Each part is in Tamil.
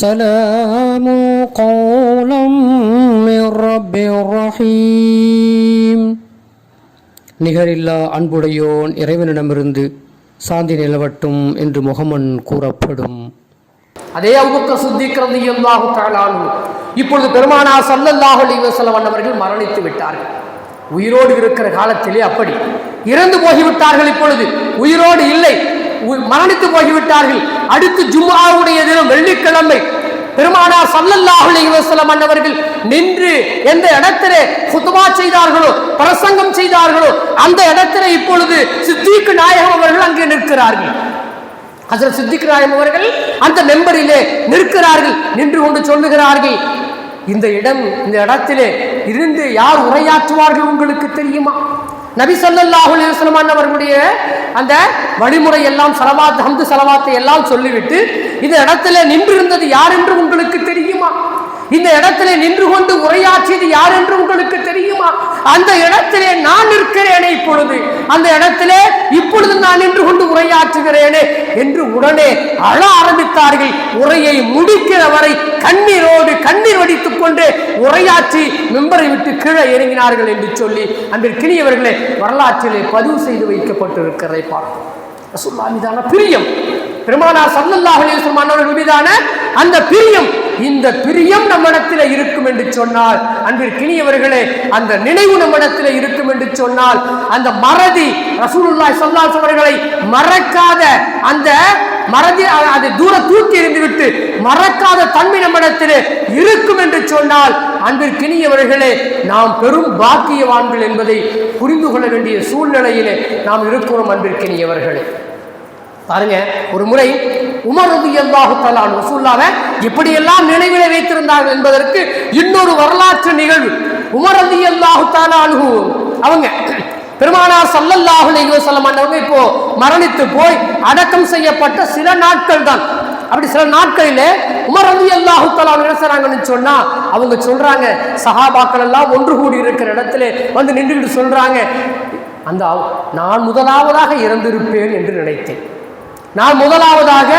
سلام قولا من رب رحيم நிகரில்லா அன்புடையோன் இறைவனிடமிருந்து சாந்தி நிலவட்டும் என்று முகமன் கூறப்படும் அதே அவுபக்க சுத்திக்கிறது அல்லாஹு தாலானு இப்பொழுது பெருமானார் சல்லல்லாஹு அலைஹி வஸல்லம் அவர்கள் மரணித்து விட்டார்கள் உயிரோடு இருக்கிற காலத்திலே அப்படி இறந்து போய்விட்டார்கள் இப்பொழுது உயிரோடு இல்லை உ- மரணித்து போய்விட்டார்கள். அடுத்து ஜும்மாவுடைய தினம் வெள்ளிக்கிழமை. பெருமானார் சல்லல்லாஹு அலைஹி அன்னவர்கள் நின்று எந்த இடத்திலே சுத்தமா செய்தார்களோ பிரசங்கம் செய்தார்களோ அந்த இடத்திலே இப்பொழுது சித்திக்கு நாயகம் அவர்கள் அங்கே நிற்கிறார்கள். ஹசரத் சித்திக் நாயகம் அவர்கள் அந்த மெம்பரிலே நிற்கிறார்கள் நின்று கொண்டு சொல்லுகிறார்கள் இந்த இடம் இந்த இடத்திலே இருந்து யார் உரையாற்றுவார்கள் உங்களுக்கு தெரியுமா? நபி ஸல்லல்லாஹு அவர்களுடைய அந்த வழிமுறை எல்லாம் சலவாத் ஹம்து சலவாத்தை எல்லாம் சொல்லிவிட்டு இந்த இடத்துல நின்றிருந்தது யார் என்று உங்கள் இந்த இடத்திலே நின்று கொண்டு உரையாற்றியது யார் என்று உங்களுக்கு தெரியுமா? அந்த இடத்திலே நான் நிற்கிறேனே இப்பொழுது. அந்த இடத்திலே இப்பொழுது நான் நின்று கொண்டு உரையாற்றுகிறேனே என்று உடனே அழ ஆரம்பித்தார்கள். உரையை முடிக்கிற வரை கண்ணீரோடு கண்ணீர் வடித்துக் கொண்டு உரையாற்றி மெம்பரை விட்டு கீழே இறங்கினார்கள் என்று சொல்லி அன்பிற்கினியவர்களே வரலாற்றிலே பதிவு செய்து வைக்கப்பட்டிருக்கிறதை பார்க்கிறோம். ரசூலுல்லாஹ் பிரியம். பெருமானார் சல்லல்லாஹு அலைஹி மீதான அந்த பிரியம் இந்த பிரியம் நம்மிடத்தில் இருக்கும் என்று சொன்னால் அன்பிற்கினியவர்களே அந்த நினைவு நம்மிடத்தில் இருக்கும் என்று சொன்னால் அந்த மறதி ரசூலுல்லாய் சொல்லாஸ் அவர்களை மறக்காத அந்த மறதி அதை தூர தூக்கி எறிந்துவிட்டு மறக்காத தன்மை நம்மிடத்தில் இருக்கும் என்று சொன்னால் அன்பிற்கினியவர்களே நாம் பெரும் பாக்கியவான்கள் என்பதை புரிந்து கொள்ள வேண்டிய சூழ்நிலையிலே நாம் இருக்கிறோம் அன்பிற்கினியவர்களே. பாருங்க ஒரு முறை உமர் ரதி அல்லாஹு தலான் ரசூல்லாவை எப்படியெல்லாம் நினைவிலே வைத்திருந்தார்கள் என்பதற்கு இன்னொரு வரலாற்று நிகழ்வு. உமர் ரதி அல்லாஹு அவங்க பெருமானார் சல்லல்லாஹு அலைஹி அண்ணவங்க இப்போ மரணித்து போய் அடக்கம் செய்யப்பட்ட சில நாட்கள் தான். அப்படி சில நாட்களில் உமர் ரதி அல்லாஹு என்ன செய்றாங்கன்னு சொன்னா அவங்க சொல்றாங்க சஹாபாக்கள் எல்லாம் ஒன்று கூடி இருக்கிற இடத்துல வந்து நின்றுக்கிட்டு சொல்றாங்க அந்த நான் முதலாவதாக இறந்திருப்பேன் என்று நினைத்தேன். நான் முதலாவதாக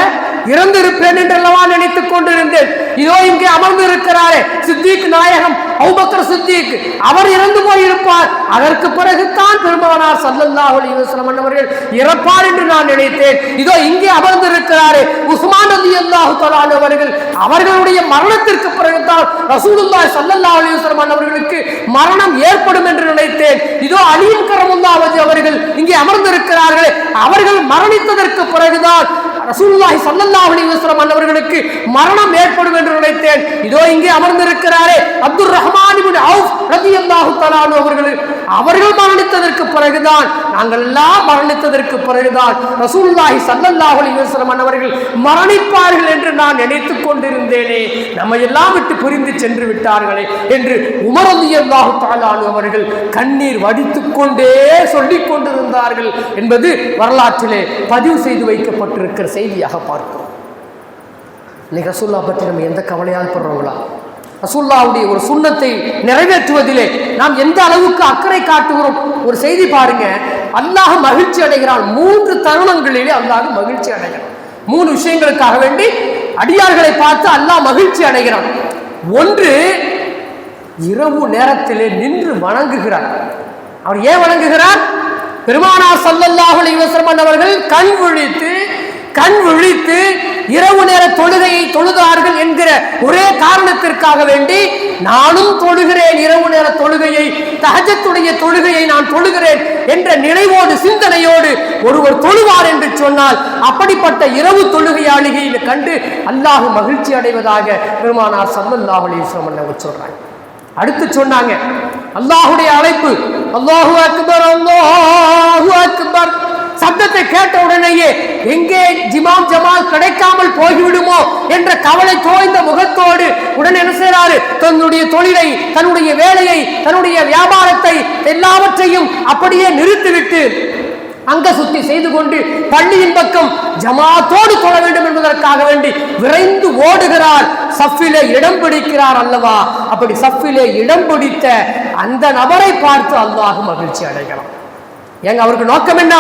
இறந்திருப்பேன் என்றெல்லவா நினைத்துக் கொண்டிருந்தேன். இதோ இங்கே அமர்ந்து இருக்கிறாரே சித்திக் நாயகம் அவுபக்கர் சித்திக். அவர் இறந்து போயிருப்பார். அதற்கு பிறகுதான் பெருமகனார் சல்லல்லா அலி வஸல்லம் அவர்கள் இறப்பார் என்று நான் நினைத்தேன். இதோ இங்கே அமர்ந்து இருக்கிறாரே உஸ்மான் ரலியல்லாஹு தஆலா அவர்கள் அவர்களுடைய மரணத்திற்கு பிறகுதான் ரசூலுல்லா சல்லல்லா அலி வஸல்லம் அவர்களுக்கு மரணம் ஏற்படும் என்று நினைத்தேன். இதோ அலியும் கரமுல்லா அவர்கள் இங்கே அமர்ந்திருக்கிறார்களே அவர்கள் மரணித்ததற்கு பிறகுதான் ரசூலுல்லாஹி சல்லல்லாஹு அலைஹி வஸல்லம் அவர்களுக்கு மரணம் ஏற்படும் என்று நினைத்தேன். இதோ இங்கே அமர்ந்திருக்கிறாரே அப்துர் ரஹ்மான் இப்னு அவுஃப் ரலியல்லாஹு தஆலா அவர்கள். அவர்கள் மரணித்ததற்கு பிறகுதான் நாங்கள் எல்லாம் மரணித்ததற்கு பிறகுதான் ரசூல்லாஹி சல்லல்லாஹு அலைஹி அவர்கள் மரணிப்பார்கள் என்று நான் நினைத்துக் கொண்டிருந்தேனே. நம்மை எல்லாம் விட்டு பிரிந்து சென்று விட்டார்களே என்று உமர் அல்லாஹு தாலானு அவர்கள் கண்ணீர் வடித்துக்கொண்டே சொல்லிக் கொண்டிருந்தார்கள் என்பது வரலாற்றிலே பதிவு செய்து வைக்கப்பட்டிருக்கிற செய்தியாக பார்க்கிறோம். இன்னைக்கு ரசூல்லா பற்றி நம்ம எந்த கவலையால் படுறோங்களா? ரசூல்லாவுடைய ஒரு சுண்ணத்தை நிறைவேற்றுவதிலே நாம் எந்த அளவுக்கு அக்கறை காட்டுகிறோம்? ஒரு செய்தி பாருங்க. அல்லாஹ் மகிழ்ச்சி அடைகிறான் மூன்று தருணங்களிலே அல்லாஹ் மகிழ்ச்சி அடைகிறான். மூணு விஷயங்களுக்காக வேண்டி அடியார்களை பார்த்து அல்லாஹ் மகிழ்ச்சி அடைகிறான். ஒன்று இரவு நேரத்திலே நின்று வணங்குகிறார். அவர் ஏன் வணங்குகிறார்? பெருமானார் ஸல்லல்லாஹு அலைஹி வஸல்லம் அவர்கள் கண் விழித்து கண் விழித்து இரவு நேர தொழுகையை தொழுதார்கள் என்கிற ஒரே காரணத்திற்காக வேண்டி நானும் தொழுகிறேன். இரவு நேர தொழுகையை தகஜத்துடைய தொழுகையை நான் தொழுகிறேன் என்ற நினைவோடு சிந்தனையோடு ஒருவர் தொழுவார் என்று சொன்னால் அப்படிப்பட்ட இரவு தொழுகையாளிகையில் கண்டு அல்லாஹ் மகிழ்ச்சி அடைவதாக பெருமானார் ஸல்லல்லாஹு அலைஹி சொல்றாங்க. அடுத்து சொன்னாங்க அல்லாஹுடைய அழைப்பு அல்லாஹு அக்பர் அல்லாஹு அக்பர். சப்தத்தை கேட்ட உடனேயே எங்கே ஜிமாம் ஜமால் கிடைக்காமல் போய்விடுமோ? என்ற கவலை தோய்ந்த முகத்தோடு உடனே என்ன செய்கிறாரு? தன்னுடைய தொழிலை தன்னுடைய வேலையை தன்னுடைய வியாபாரத்தை எல்லாவற்றையும் அப்படியே நிறுத்திவிட்டு அங்க சுத்தி செய்து கொண்டு பள்ளியின் பக்கம் ஜமாத்தோடு தொழ வேண்டும் என்பதற்காக வேண்டி விரைந்து ஓடுகிறார். சஃபிலே இடம் பிடிக்கிறார் அல்லவா? அப்படி சஃபிலே இடம் பிடித்த அந்த நபரை பார்த்து அல்லாஹும் மகிழ்ச்சி அடைகிறான். ஏங்க அவருக்கு நோக்கம் என்ன?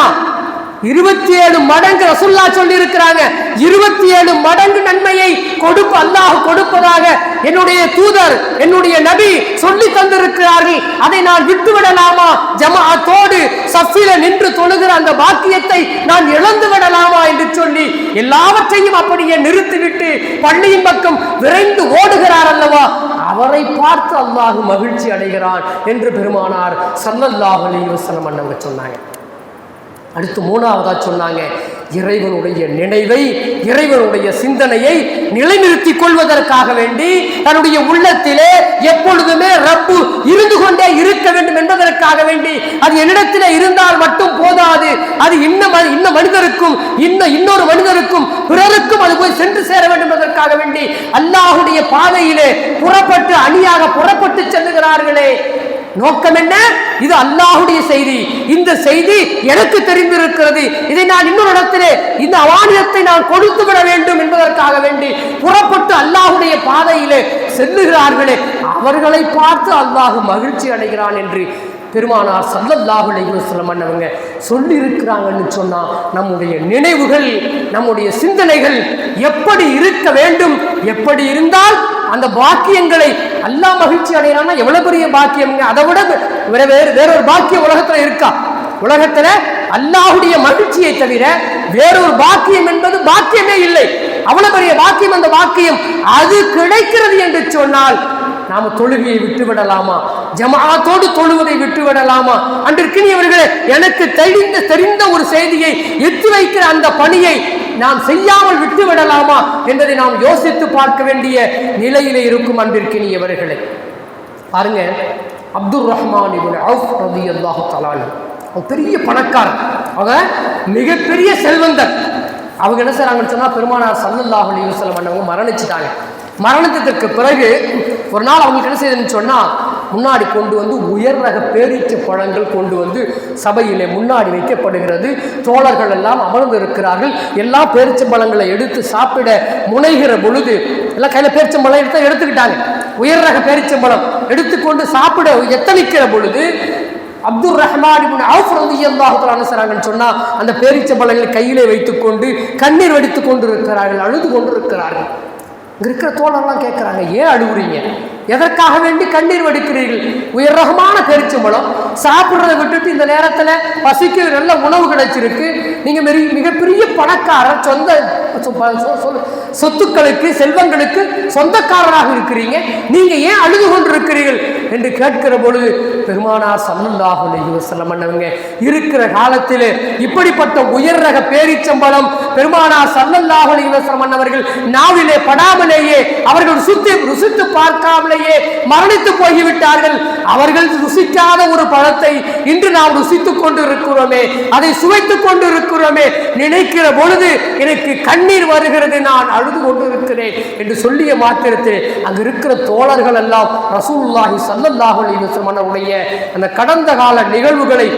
இருபத்தி ஏழு மடங்கு ரசுல்லா சொல்லி இருக்கிறாங்க இருபத்தி ஏழு மடங்கு நன்மையை கொடுப்ப அல்லாஹ் கொடுப்பதாக என்னுடைய தூதர் என்னுடைய நபி சொல்லி தந்திருக்கிறார்கள். அதை நான் விட்டு விடலாமா ஜமாத்தோடு சஃபில நின்று தொழுகிற அந்த பாக்கியத்தை நான் இழந்து விடலாமா என்று சொல்லி எல்லாவற்றையும் அப்படியே நிறுத்திவிட்டு பள்ளியின் பக்கம் விரைந்து ஓடுகிறார் அல்லவா? அவரை பார்த்து அல்லாஹ் மகிழ்ச்சி அடைகிறான் என்று பெருமானார் சல்லல்லாஹு அலைஹி வஸல்லம் அண்ணவங்க சொன்னாங்க. அடுத்து மூணாவதா சொன்னாங்க. இறைவனுடைய நினைவை இறைவனுடைய சிந்தனையை நிலைநிறுத்திக் கொள்வதற்காக வேண்டி தன்னுடைய உள்ளத்திலே எப்பொழுதுமே ரப்பு இருந்து கொண்டே இருக்க வேண்டும் என்பதற்காக வேண்டி அது என்னிடத்திலே இருந்தால் மட்டும் போதாது. அது இன்ன ம- இன்ன மனிதருக்கும் இன்ன இன்னொரு மனிதருக்கும் பிறருக்கும் அது போய் சென்று சேர வேண்டும் என்பதற்காக வேண்டி அல்லாஹுடைய பாதையிலே புறப்பட்டு அணியாக புறப்பட்டு செல்லுகிறார்களே. நோக்கம் என்ன? இது அல்லாஹுடைய செய்தி. இந்த செய்தி எனக்கு தெரிந்திருக்கிறது. இதை நான் இன்னொரு இடத்திலே இந்த அவானியத்தை நான் கொடுத்து விட வேண்டும் என்பதற்காக வேண்டி புறப்பட்டு அல்லாஹுடைய பாதையிலே செல்லுகிறார்களே. அவர்களை பார்த்து அல்லாஹ் மகிழ்ச்சி அடைகிறான் என்று பெருமானார் சல்லல்லாஹு அலைஹி அண்ணவங்க சொல்லி இருக்கிறாங்கன்னு நம்முடைய நினைவுகள் நம்முடைய சிந்தனைகள் எப்படி இருக்க வேண்டும்? எப்படி இருந்தால் அந்த பாக்கியங்களை அல்லா மகிழ்ச்சி அடையலாம்னா எவ்வளவு பெரிய பாக்கியம்ங்க? அதை விட வேற வேறு வேறொரு பாக்கியம் உலகத்துல இருக்கா? உலகத்துல அல்லாஹுடைய மகிழ்ச்சியை தவிர வேறொரு பாக்கியம் என்பது பாக்கியமே இல்லை. அவ்வளவு பெரிய பாக்கியம் அந்த பாக்கியம் அது கிடைக்கிறது என்று சொன்னால் நாம தொழுகையை விட்டு விடலாமா ஜமாத்தோடு தொழுவதை விட்டு விடலாமா அன்றிருக்கிறவர்களே எனக்கு தெரிந்த தெரிந்த ஒரு செய்தியை எத்தி வைக்கிற அந்த பணியை நாம் செய்யாமல் விட்டு விடலாமா என்பதை நாம் யோசித்து பார்க்க வேண்டிய நிலையிலே இருக்கும் அன்பிற்கினியவர்களே பாருங்க அப்துல் ரஹ்மான் இப்னு அவுஃப் ரலியல்லாஹு தஆலா அன்ஹு. அவன் பெரிய பணக்காரன். அவங்க மிகப்பெரிய செல்வந்தர் அவங்க என்ன செய்றாங்கன்னு சொன்னா பெருமானார் சல்லல்லாஹு அலி வஸல்லம் அண்ணவங்க மரணிச்சிட்டாங்க. மரணத்திற்கு பிறகு ஒரு நாள் அவங்களுக்கு என்ன செய்யுதுன்னு சொன்னா முன்னாடி கொண்டு வந்து உயர் ரக பேரீச்சு பழங்கள் கொண்டு வந்து சபையிலே முன்னாடி வைக்கப்படுகிறது. தோழர்கள் எல்லாம் அமர்ந்து இருக்கிறார்கள் எல்லா பேரிச்சம்பழங்களை எடுத்து சாப்பிட முனைகிற பொழுது எல்லாம் கையில் பேரிச்சம்பழம் எடுத்து எடுத்துக்கிட்டாங்க. உயர் ரக பேரிச்சம்பழம் எடுத்துக்கொண்டு சாப்பிட எத்தனிக்கிற பொழுது அப்துல் ரஹ்மான் இப்னு அவுஃப் ரலியல்லாஹு தஆலா என்ன சொன்னால் சொன்னா அந்த பேரீச்சம்பழங்களை கையிலே வைத்துக்கொண்டு கண்ணீர் வடித்துக் கொண்டிருக்கிறார்கள் அழுது கொண்டு இருக்கிறார்கள் இங்க இருக்கிற தோழர்லாம் கேட்குறாங்க ஏன் அழுகுறீங்க எதற்காக வேண்டி கண்ணீர் வடிக்கிறீர்கள்? உயர் ரகமான பெருச்சம்பழம் சாப்பிட்றத விட்டுட்டு இந்த நேரத்தில் பசிக்கு நல்ல உணவு கிடைச்சிருக்கு. நீங்கள் மிக மிகப்பெரிய பணக்காரர் சொந்த சொத்துக்களுக்கு செல்வங்களுக்கு சொந்தக்காரராக இருக்கிறீங்க. நீங்கள் ஏன் அழுது கொண்டு இருக்கிறீர்கள் என்று கேட்கிற பொழுது பெருமானார் சல்லல்லாஹு அலைஹி அண்ணவங்க இருக்கிற காலத்தில் இப்படிப்பட்ட உயர் ரக பேரிச்சம்பளம் பெருமானார் சல்லல்லாஹு அலைஹி அண்ணவர்கள் நாவிலே படாமலேயே அவர்கள் ருசித்து ருசித்து பார்க்காமலேயே மரணித்து போய்விட்டார்கள். அவர்கள் ருசிக்காத ஒரு பழத்தை இன்று நாம் ருசித்துக் கொண்டு இருக்கிறோமே அதை சுவைத்துக் கொண்டு இருக்கிறோமே நினைக்கிற பொழுது எனக்கு கண்ணீர் வருகிறது நான் அழுது கொண்டு இருக்கிறேன் என்று சொல்லிய மாத்திரத்தில் அங்கு இருக்கிற தோழர்கள் எல்லாம் ரசூல்லாஹி ஸல்லல்லாஹு அலைஹி அந்த கடந்த கால நிகழ்வுகளை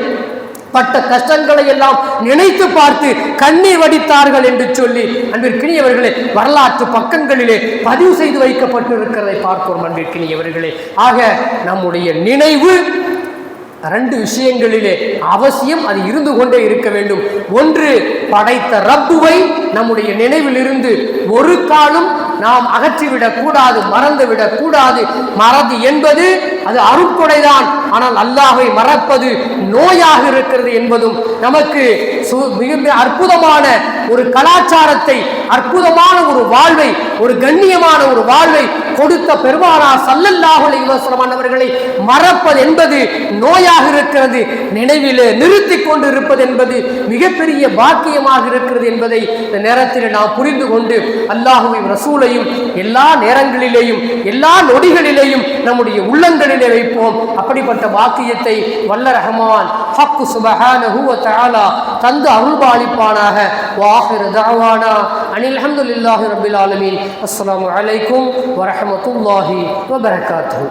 பட்ட கஷ்டங்களை எல்லாம் நினைத்து பார்த்து கண்ணீர் வடித்தார்கள் என்று சொல்லி அன்பிற்கினியவர்களே வரலாற்று பக்கங்களிலே பதிவு செய்து வைக்கப்பட்டிருக்கிறதை பார்க்கிறோம் அன்பிற்கினியவர்களே. ஆக நம்முடைய நினைவு ரெண்டு விஷயங்களிலே அவசியம் அது இருந்து கொண்டே இருக்க வேண்டும். ஒன்று படைத்த ரப்புவை நம்முடைய நினைவிலிருந்து ஒரு காலம் நாம் அகற்றிவிடக் கூடாது மறந்துவிடக் கூடாது மறதி என்பது அது அருட்கொடைதான். ஆனால் அல்லாஹை மறப்பது நோயாக இருக்கிறது என்பதும் நமக்கு மிகுந்த அற்புதமான ஒரு கலாச்சாரத்தை அற்புதமான ஒரு வாழ்வை ஒரு கண்ணியமான ஒரு வாழ்வை கொடுத்த பெருமானா சல்லல்லாஹு இவசரமானவர்களை மறப்பது என்பது நோயாக இருக்கிறது நினைவிலே நிறுத்தி கொண்டு இருப்பது என்பது மிகப்பெரிய பாக்கியமாக இருக்கிறது என்பதை இந்த நேரத்தில் நாம் புரிந்து கொண்டு அல்லாஹுவின் ரசூலையும் எல்லா நேரங்களிலேயும் எல்லா நொடிகளிலேயும் நம்முடைய உள்ளங்களிலே வைப்போம். அப்படிப்பட்ட வாக்கியத்தை வல்ல ரஹமான் ஹக்கு சுபஹானஹு வ தஆலா தந்து அருள்பாலிப்பானாக. வாஹிர் தஅவானா. அனில் ஹம்துலில்லாஹி ரபில் ஆலமீன். அஸ்ஸலாமு அலைக்கும் வரஹ்மத்துல்லாஹி வபரகாத்துஹு.